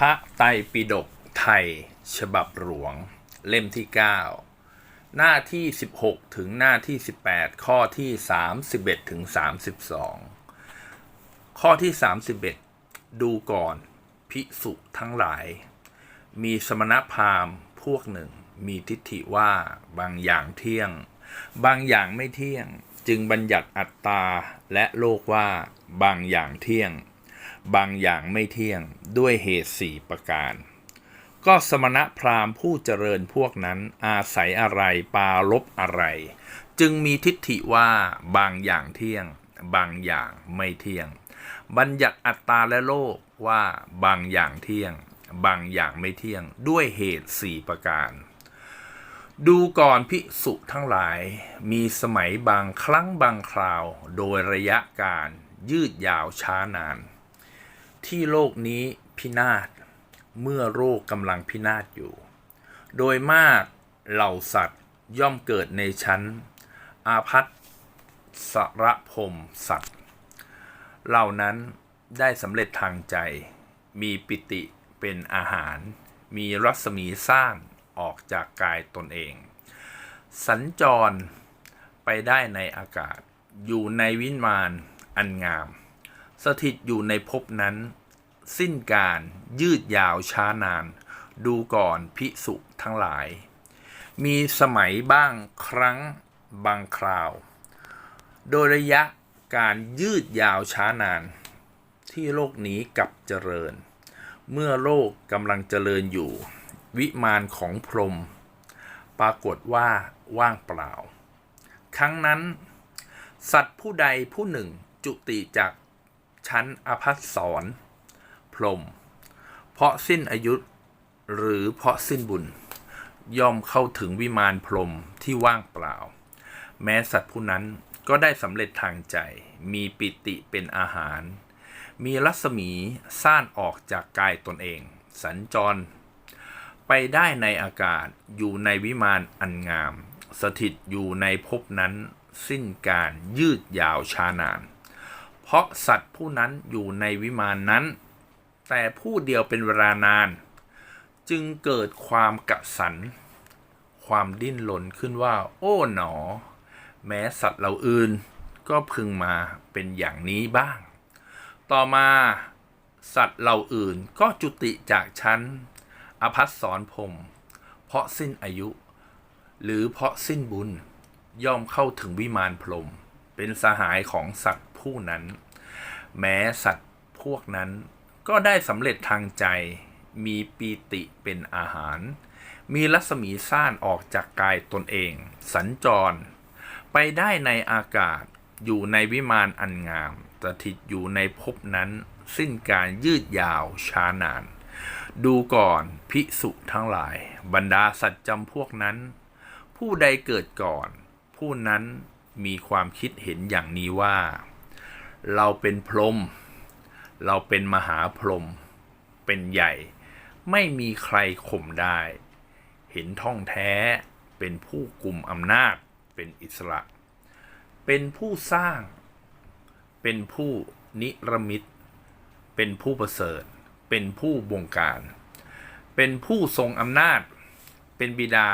พระไตรปิฎกไทย ฉบับหลวง เล่มที่ 9 หน้าที่ 16 ถึงหน้าที่ 18 ข้อที่ 31 ถึง 32 ข้อที่ 31 ดูก่อน ภิกษุทั้งหลาย มีสมณพราหมณ์พวกหนึ่ง มีทิฏฐิว่าบางอย่างเที่ยง บางอย่างไม่เที่ยง จึงบัญญัติอัตตาและโลกว่าบางอย่างเที่ยง บางอย่างไม่เที่ยงด้วยเหตุสี่ประการ ก็สมณะพราหมณ์ผู้เจริญพวกนั้นอาศัยอะไรปาลบอะไร จึงมีทิฏฐิว่าบางอย่างเที่ยง บางอย่างไม่เที่ยง บัญญัติอัตตาและโลกว่าบางอย่างเที่ยง บางอย่างไม่เที่ยงด้วยเหตุสี่ประการดูก่อนภิกษุทั้งหลาย มีสมัยบางครั้งบางคราว โดยระยะการยืดยาวช้านาน ที่โลกนี้พินาศเมื่อโรคกำลังพินาศอยู่ โดยมากเหล่าสัตว์ย่อมเกิดในชั้น อาพัสสระพมสัตว์ เหล่านั้นได้สำเร็จทางใจ มีปิติเป็นอาหาร มีรัศมีสร้างออกจากกายตนเอง สัญจรไปได้ในอากาศ อยู่ในวิมานอันงาม สถิตอยู่ในภพนั้น สิ้นการยืดยาวช้านาน ดูก่อนพิสุทั้งหลาย มีสมัยบ้างครั้งบางคราว โดยระยะการยืดยาวช้านาน ที่โลกนี้กับเจริญ เมื่อโลกกำลังเจริญอยู่ วิมานของพรหมปรากฏว่าว่างเปล่า ครั้งนั้น สัตว์ผู้ใดผู้หนึ่งจุติจากชั้นอภัสสร พรม เพราะสิ้นอายุหรือเพราะสิ้นบุญ ย่อมเข้าถึงวิมานพรมที่ว่างเปล่า แม้สัตว์ผู้นั้นก็ได้สำเร็จทางใจ มีปิติเป็นอาหาร มีรัศมีซ่านออกจากกายตนเอง สัญจร ไปได้ในอากาศอยู่ในวิมานอันงาม สถิตอยู่ในภพนั้นสิ้นการยืดยาวช้านาน เพราะสัตว์ผู้นั้นอยู่ในวิมานนั้น แต่ผู้เดียวเป็นเวลานาน จึงเกิดความกระสัน ความดิ้นรนขึ้นว่า โอ้หนอ แม้สัตว์เหล่าอื่นก็พึงมาเป็นอย่างนี้บ้าง ต่อมาสัตว์เหล่าอื่นก็จุติจากชั้น อภัสสรพรมเพราะสิ้นอายุ หรือเพราะสิ้นบุญ ย่อมเข้าถึงวิมานพรม เป็นสหายของสัตว์ผู้นั้น แม้สัตว์พวกนั้น ก็ได้สำเร็จทางใจ มีปีติเป็นอาหาร มีรัศมีซ่านออกจากกายตนเอง สัญจร ไปได้ในอากาศ อยู่ในวิมานอันงาม สถิตอยู่ในภพนั้น สิ้นการยืดยาวช้านาน ดูก่อนภิกษุทั้งหลาย บรรดาสัตว์จำพวกนั้น ผู้ใดเกิดก่อน ผู้นั้นมีความคิดเห็นอย่างนี้ว่า เราเป็นพรหม เราเป็นมหาพรหมเป็นใหญ่ ไม่มีใครข่มได้ เห็นท่องแท้เป็นผู้กลุ่มอำนาจเป็นอิสระ เป็นผู้สร้าง เป็นผู้นิรมิต เป็นผู้ประเสริฐ เป็นผู้บงการ เป็นผู้ทรงอำนาจ เป็นบิดา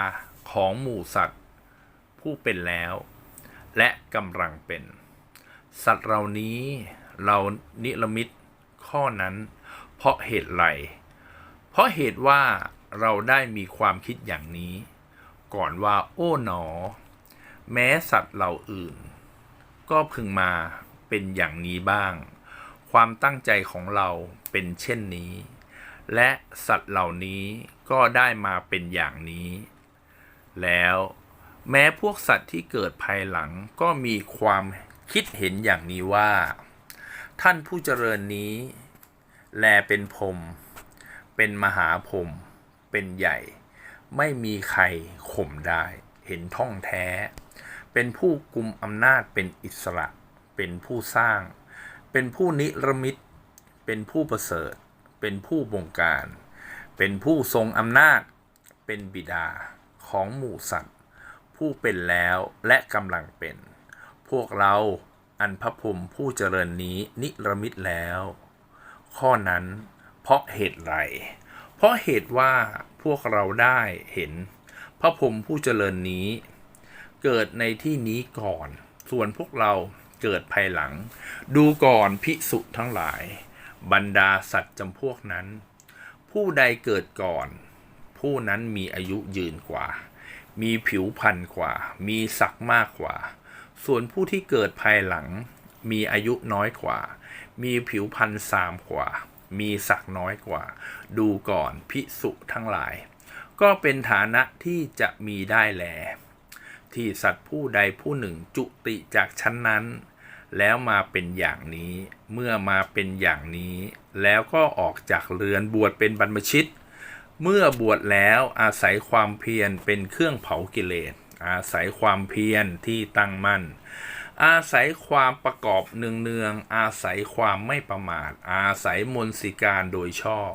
ของหมู่สัตว์ ผู้เป็นแล้ว และกำลังเป็น สัตว์เหล่านี้เรานิรมิต ข้อนั้น เพราะเหตุไร เพราะเหตุว่าเราได้มีความคิดอย่างนี้ ก่อนว่าโอ้หนอ แม้สัตว์เหล่าอื่น ก็พึงมาเป็นอย่างนี้บ้าง ความตั้งใจของเราเป็นเช่นนี้ และสัตว์เหล่านี้ก็ได้มาเป็นอย่างนี้ แล้วแม้พวกสัตว์ที่เกิดภายหลังก็มีความคิดเห็นอย่างนี้ว่า ท่านผู้เจริญนี้ แลเป็นพรมเป็นมหาพรมเป็นใหญ่ ไม่มีใครข่มได้ เห็นท่องแท้ เป็นผู้กุมอำนาจเป็นอิสระ เป็นผู้สร้าง เป็นผู้นิรมิต เป็นผู้ประเสริฐ เป็นผู้บงการ เป็นผู้ทรงอำนาจ เป็นบิดาของหมู่สัตว์ ผู้เป็นแล้วและกำลังเป็น พวกเราอันพระพรมผู้เจริญนี้นิรมิตแล้ว ข้อนั้น เพราะเหตุไร เพราะเหตุว่าพวกเราได้เห็น พระพรหมผู้เจริญนี้ เกิดในที่นี้ก่อน ส่วนพวกเราเกิดภายหลัง ดูก่อนพิสุทั้งหลาย บรรดาสัตว์จำพวกนั้น ผู้ใดเกิดก่อน ผู้นั้นมีอายุยืนกว่า มีผิวพรรณกว่า มีศักดิ์มากกว่า ส่วนผู้ที่เกิดภายหลังมีอายุน้อยกว่า มีผิวพรรณสามกว่า มีศักน้อยกว่า ดูก่อนพิสุทั้งหลาย ก็เป็นฐานะที่จะมีได้แล ที่สัตว์ผู้ใดผู้หนึ่งจุติจากชั้นนั้น แล้วมาเป็นอย่างนี้ เมื่อมาเป็นอย่างนี้ แล้วก็ออกจากเรือนบวชเป็นบรรพชิต เมื่อบวชแล้วอาศัยความเพียรเป็นเครื่องเผากิเลสอาศัยความเพียรที่ตั้งมั่น อาศัยความประกอบเนืองๆอาศัยความไม่ประมาท อาศัยมนสิการโดยชอบ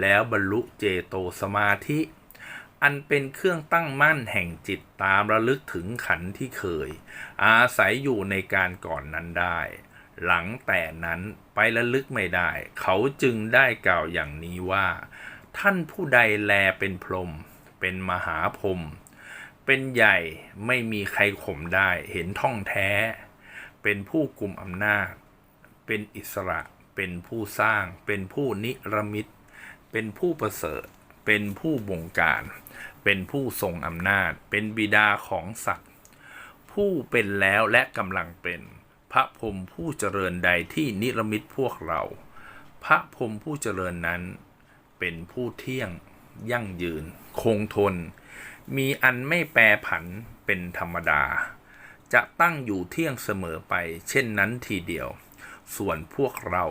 แล้วบรรลุเจโตสมาธิ อันเป็นเครื่องตั้งมั่นแห่งจิตตามระลึกถึงขันธ์ที่เคย อาศัยอยู่ในการก่อนนั้นได้ หลังแต่นั้นไประลึกไม่ได้ เขาจึงได้กล่าวอย่างนี้ว่า ท่านผู้ใดแลเป็นพรหมเป็นมหาพรหม เป็นใหญ่ไม่มีใครข่มได้เห็นท่องแท้ เป็นผู้กลุ่มอำนาจ เป็นอิสระ เป็นผู้สร้าง เป็นผู้นิรมิต เป็นผู้ประเสริฐ เป็นผู้บงการ เป็นผู้ทรงอำนาจ เป็นบิดาของสัตว์ ผู้เป็นแล้วและกำลังเป็น พระพรมผู้เจริญใดที่นิรมิตพวกเรา พระพรมผู้เจริญนั้น เป็นผู้เที่ยง ยั่งยืน คงทน มีอันไม่แปรผันเป็นธรรมดา จะตั้งอยู่เที่ยงเสมอไป เช่นนั้นทีเดียว ส่วนพวกเรา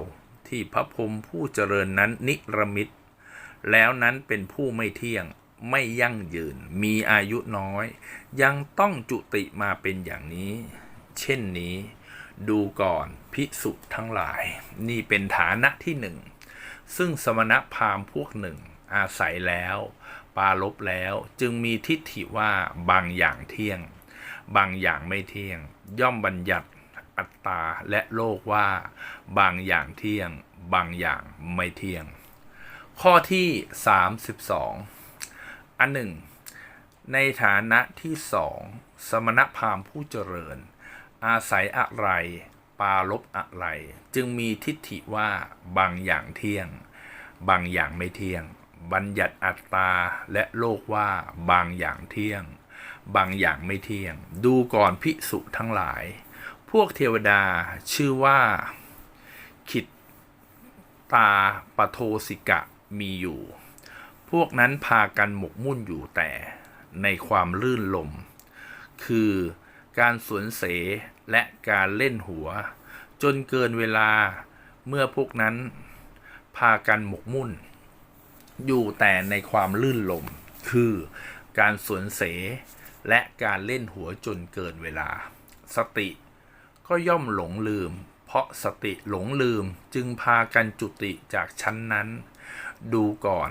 ที่พระพรหมผู้เจริญนั้นนิรมิต แล้วนั้นเป็นผู้ไม่เที่ยงไม่ยั่งยืน มีอายุน้อย ยังต้องจุติมาเป็นอย่างนี้ เช่นนี้ ดูก่อนพิสุทั้งหลาย นี่เป็นฐานะที่หนึ่ง ซึ่งสมณพราหมณ์พวกหนึ่งอาศัยแล้ว ปาลบแล้วจึงมีทิฏฐิว่าบางอย่างเที่ยง บางอย่างไม่เที่ยง ย่อมบัญญัติอัตตาและโลกว่า บางอย่างเที่ยง บางอย่างไม่เที่ยง ข้อที่ 32 อันหนึ่ง ในฐานะที่สองสมณพราหมณ์ผู้เจริญ อาศัยอะไร ปาลบอะไร จึงมีทิฏฐิว่าบางอย่างเที่ยง บางอย่างไม่เที่ยง บัญญัติอัตตาและโลกว่าบางอย่างเที่ยง บางอย่างไม่เที่ยง ดูก่อนพิสุทั้งหลาย พวกเทวดาชื่อว่า ขิตตาปโทสิกะมีอยู่ พวกนั้นพากันหมกมุ่นอยู่แต่ในความลื่นลม คือการสวนเสและการเล่นหัว จนเกินเวลาเมื่อพวกนั้น พากันหมกมุ่น อยู่แต่ในความลื่นลม คือการสวนเส และการเล่นหัวจนเกินเวลา สติก็ย่อมหลงลืม เพราะสติหลงลืมจึงพากันจุติจากชั้นนั้น ดูก่อน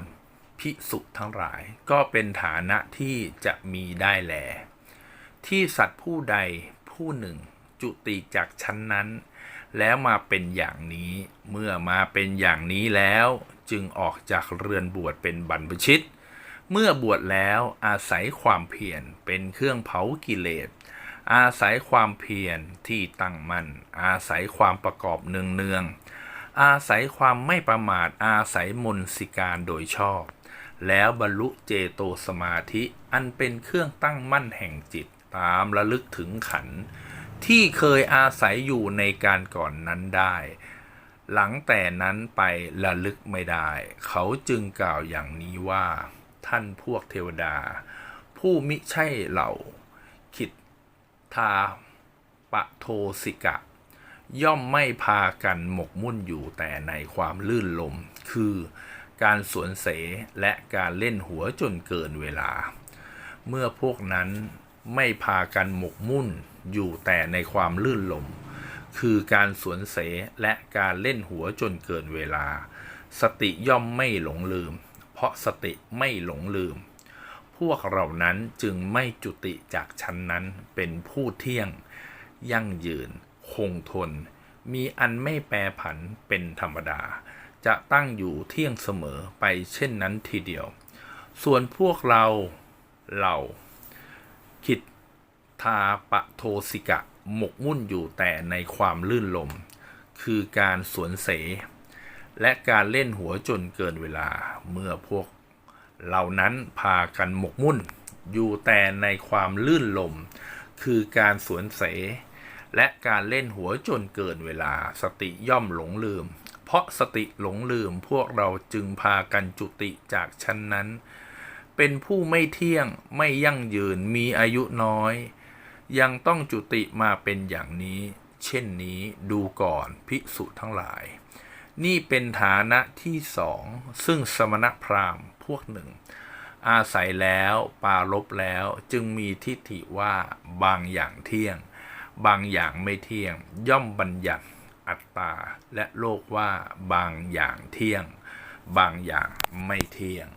พิสุทั้งหลายก็เป็นฐานะที่จะมีได้แล ที่สัตว์ผู้ใดผู้หนึ่งจุติจากชั้นนั้น แล้วมาเป็นอย่างนี้ เมื่อมาเป็นอย่างนี้แล้ว จึงออกจากเรือนบวชเป็นบรรพชิต เมื่อบวชแล้วอาศัยความเพียรเป็นเครื่องเผากิเลส อาศัยความเพียรที่ตั้งมั่น อาศัยความประกอบเนืองๆ อาศัยความไม่ประมาท อาศัยมนสิการโดยชอบ แล้วบรรลุเจโตสมาธิอันเป็นเครื่องตั้งมั่นแห่งจิตตามระลึกถึงขันธ์ที่เคยอาศัยอยู่ในการก่อนนั้นได้ หลังแต่นั้นไประลึกไม่ได้ เขาจึงกล่าวอย่างนี้ว่า ท่านพวกเทวดา ผู้มิใช่เหล่าคิดทาปะโทสิกะ ย่อมไม่พากันหมกมุ่นอยู่แต่ในความลื่นลม คือการสวนเสและการเล่นหัวจนเกินเวลา เมื่อพวกนั้นไม่พากันหมกมุ่นอยู่แต่ในความลื่นลม คือการสวนเสและการเล่นหัวจนเกินเวลา สติย่อมไม่หลงลืม เพราะสติไม่หลงลืม พวกเหล่านั้นจึงไม่จุติจากชั้นนั้นเป็นผู้เที่ยง ยั่งยืน คงทน มีอันไม่แปรผันเป็นธรรมดา จะตั้งอยู่เที่ยงเสมอไปเช่นนั้นทีเดียว ส่วนพวกเราเราคิดทาปะโทสิกะ หมกมุ่นอยู่แต่ในความลื่นลม คือการสวนเส และการเล่นหัวจนเกินเวลาเมื่อพวก เหล่านั้นพากันหมกมุ่น อยู่แต่ในความลื่นลม คือการสวนเส และการเล่นหัวจนเกินเวลาสติย่อมหลงลืม เพราะสติหลงลืมพวกเราจึงพากันจุติจากชั้นนั้น เป็นผู้ไม่เที่ยงไม่ยั่งยืนมีอายุน้อย ยังต้องจุติมาเป็นอย่างนี้ เช่นนี้ดูก่อนภิกษุทั้งหลาย นี่เป็นฐานะที่สอง ซึ่งสมณพราหมณ์พวกหนึ่ง อาศัยแล้วปารบแล้วจึงมีทิฏฐิว่าบางอย่างเที่ยง บางอย่างไม่เที่ยง ย่อมบัญญัติอัตตาและโลกว่าบางอย่างเที่ยง บางอย่างไม่เที่ยง